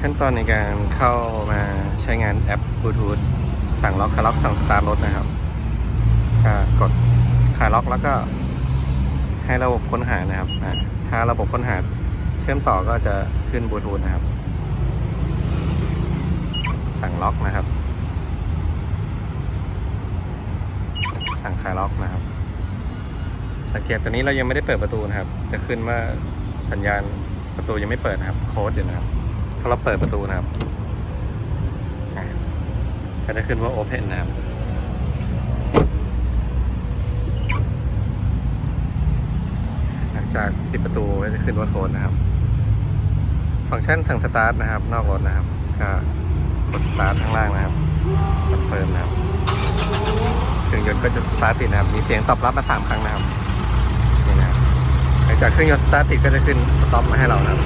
ขั้นตอนในการเข้ามาใช้งานแอปบลูทูธสั่งล็อกคาล็อกสั่งสตาร์ทรถนะครับก็กดคายล็อกแล้วก็ให้ระบบค้นหานะครับอ่าถ้าระบบค้นหาเชื่อมต่อก็จะขึ้นบลูทูธนะครับ สั่งล็อกนะครับ สั่งคายล็อกนะครับ สังเกตตอนนี้เรายังไม่ได้เปิดประตูนะครับ จะขึ้นว่าสัญญาณประตูยังไม่เปิดนะครับ โค้ดอยู่นะครับ ถ้าเราเปิดประตูนะครับอะก็จะขึ้นว่า Open นะครับหลังจากปิดประตูก็จะขึ้นว่าโค้ดนะครับ ฟังก์ชันสั่งสตาร์ทนะครับ นอกรถนะครับ ก็กดสตาร์ทข้างล่างนะครับคอนเฟิร์มนะครับเครื่องยนต์ก็จะสตาร์ทติดนะครับ มีเสียงตอบรับมาสามครั้งนะครับนี่นะครับหลังจากเครื่องยนต์สตาร์ทติดก็จะขึ้นสต็อปมาให้เรานะครับ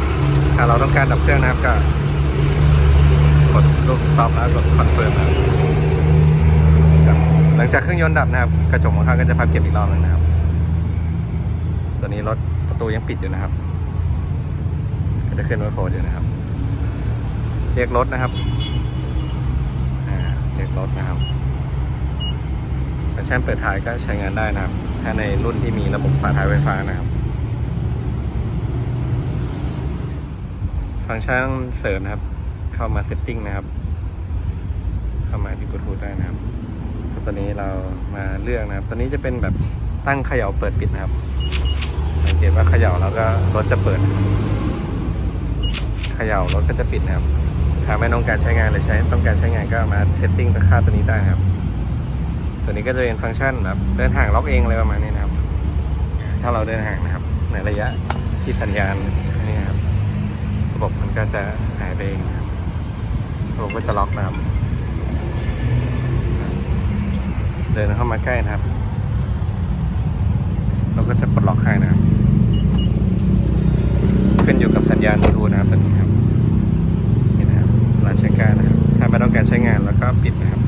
ถ้าเราต้องการดับเครื่องนะครับก็กดลูกสต็อปแล้วกดคอนเฟิร์มนะครับหลังจากเครื่องยนต์ดับนะครับ กระจกของข้างก็จะพับเก็บอีกรอบหนึงนะครับ ตัวนี้รถประตูยังปิดอยู่นะครับ ก็จะขึ้นว่าโค้ดอยู่นะครับ เรียกรถนะครับเรียกรถนะครับฟังก์ชันเปิดท้ายก็ใช้งานได้นะครับ ถ้าในรุ่นที่มีระบบฝาท้ายไฟฟ้านะครับ ฟังก์ชันเสริมนะครับ เข้ามาเซตติ้งนะครับ เข้ามาที่บลูทูได้นะครับตอนนี้เรามาเลือกนะครับตัวนี้จะเป็นแบบตั้งเขย่าเปิดปิดนะครับ สังเกตว่าเขย่าแล้วก็รถจะเปิด เขย่ารถก็จะปิดนะครับถ้าไม่ต้องการใช้งานหรือใช้ต้องการใช้งานก็มาเซตติ้งค่าตัวนี้ได้นะครับ ตัวนี้ก็จะเป็นฟังก์ชันแบบเดินห่างล็อกเองอะไรประมาณนี้นะครับ ถ้าเราเดินห่างนะครับ ในระยะที่สัญญาณ บบมันก็จะหายไปเองครับระบบก็จะล็อกนะครับ เดินเข้ามาใกล้นะครับ เราก็จะปลดล็อกให้นะครับขึ้นอยู่กับสัญญาณบลูทูนะครับตัวนี้ครับนี่นะครับลาเชกานะครับ ถ้าไม่ต้องการใช้งานแล้วก็ปิดนะครับ